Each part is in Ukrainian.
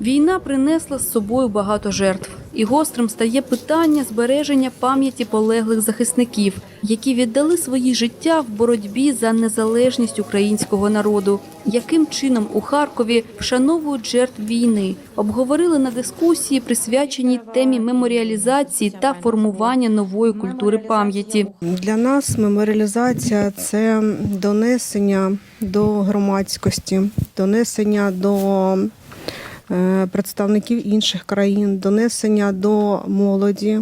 Війна принесла з собою багато жертв, і гострим стає питання збереження пам'яті полеглих захисників, які віддали свої життя в боротьбі за незалежність українського народу. Яким чином у Харкові вшановують жертв війни? Обговорили на дискусії, присвяченій темі меморіалізації та формування нової культури пам'яті. Для нас меморіалізація це донесення до громадськості, донесення до представників інших країн, донесення до молоді.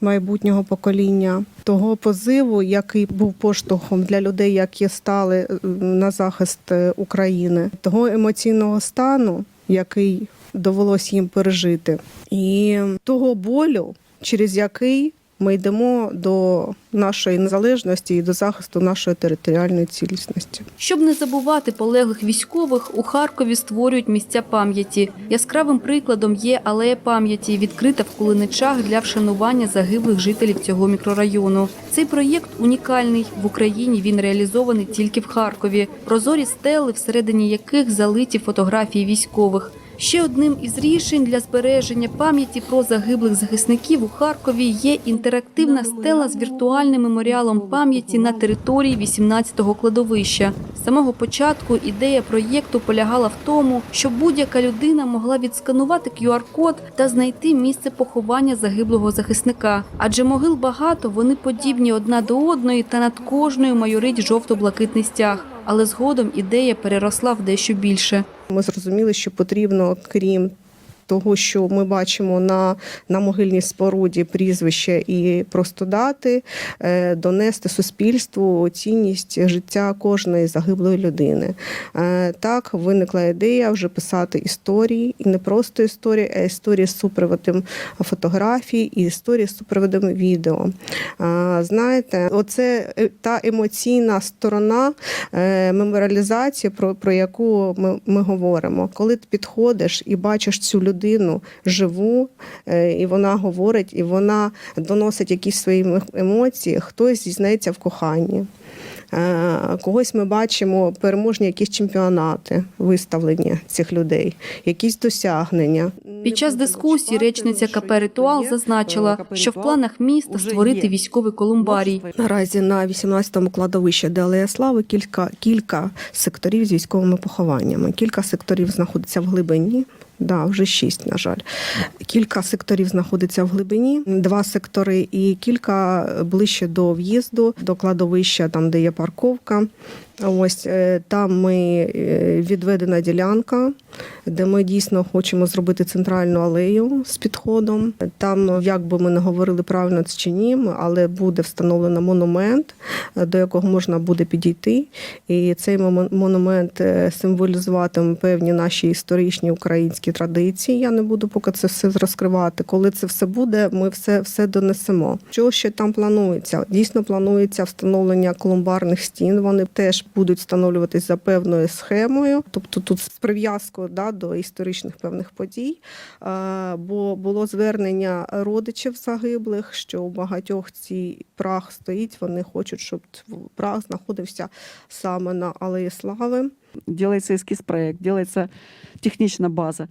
Майбутнього покоління того позиву, який був поштовхом для людей, які стали е, на захист е, України, того емоційного стану, який довелось їм пережити, і того болю, через який ми йдемо до нашої незалежності і до захисту нашої територіальної цілісності. Щоб не забувати полеглих військових, у Харкові створюють місця пам'яті. Яскравим прикладом є алея пам'яті, відкрита в Кулиничах для вшанування загиблих жителів цього мікрорайону. Цей проєкт унікальний в Україні. Він реалізований тільки в Харкові. Прозорі стели, всередині яких залиті фотографії військових. Ще одним із рішень для збереження пам'яті про загиблих захисників у Харкові є інтерактивна стела з віртуальним меморіалом пам'яті на території 18-го кладовища. З самого початку ідея проєкту полягала в тому, щоб будь-яка людина могла відсканувати QR-код та знайти місце поховання загиблого захисника. Адже могил багато, вони подібні одна до одної, та над кожною майорить жовто-блакитний стяг. Але згодом ідея переросла в дещо більше. Ми зрозуміли, що потрібно, крім того, що ми бачимо на, на могильній споруді прізвище і просто дати, е, донести суспільству цінність життя кожної загиблої людини. Е, Так виникла ідея вже писати історії, і не просто історії, а історії з супроводом фотографій і історії з супроводом відео. Е, Знаєте, оце та емоційна сторона меморіалізації, про, про яку ми, ми говоримо. Коли ти підходиш і бачиш цю людину живу, е, і вона говорить, і вона доносить якісь свої ем- емоції, хтось зізнається в коханні. Е, Когось ми бачимо переможні якісь чемпіонати виставлені цих людей, якісь досягнення. Під час дискусії речниця КП «Ритуал» зазначила, що в планах міста створити військовий колумбарій. Наразі на 18-му кладовищі де Алея Слави кілька, кілька секторів з військовими похованнями. Кілька секторів знаходиться в глибині. Да, вже шість, на жаль. Кілька секторів знаходиться в глибині, два сектори і кілька ближче до в'їзду, до кладовища, там де є парковка. Ось е, там ми е, відведена ділянка, де ми дійсно хочемо зробити центральну алею з підходом. Там, як би ми не говорили правильно чи ні, але буде встановлено монумент, е, до якого можна буде підійти. І цей монумент символізуватиме певні наші історичні українські традиції. Я не буду поки це все розкривати. Коли це все буде, ми все, все донесемо. Що ще там планується? Дійсно планується встановлення колумбарних стін. Вони теж будуть встановлюватись за певною схемою, тобто тут з прив'язкою да, до історичних певних подій. Бо було звернення родичів загиблих, що у багатьох цей прах стоїть. Вони хочуть, щоб прах знаходився саме на Алеї Слави. Делається ескіз проект, делається технічна база.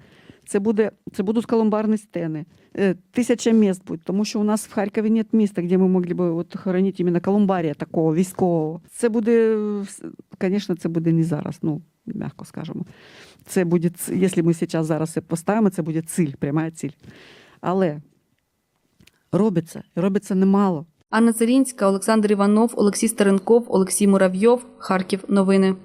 Це, буде, це будуть колумбарні стени. Е, Тисяча міст буде, тому що у нас в Харкові нет міста, де ми могли б от хоронити іменно колумбарія такого військового. Це буде, звісно, це буде не зараз, ну, м'яко скажемо. Це буде, якщо ми зараз зараз поставимо, це буде ціль, пряма ціль. Але робиться, робиться немало. Анна Зелінська, Олександр Іванов, Олексій Старенков, Олексій Муравйов. Харків. Новини.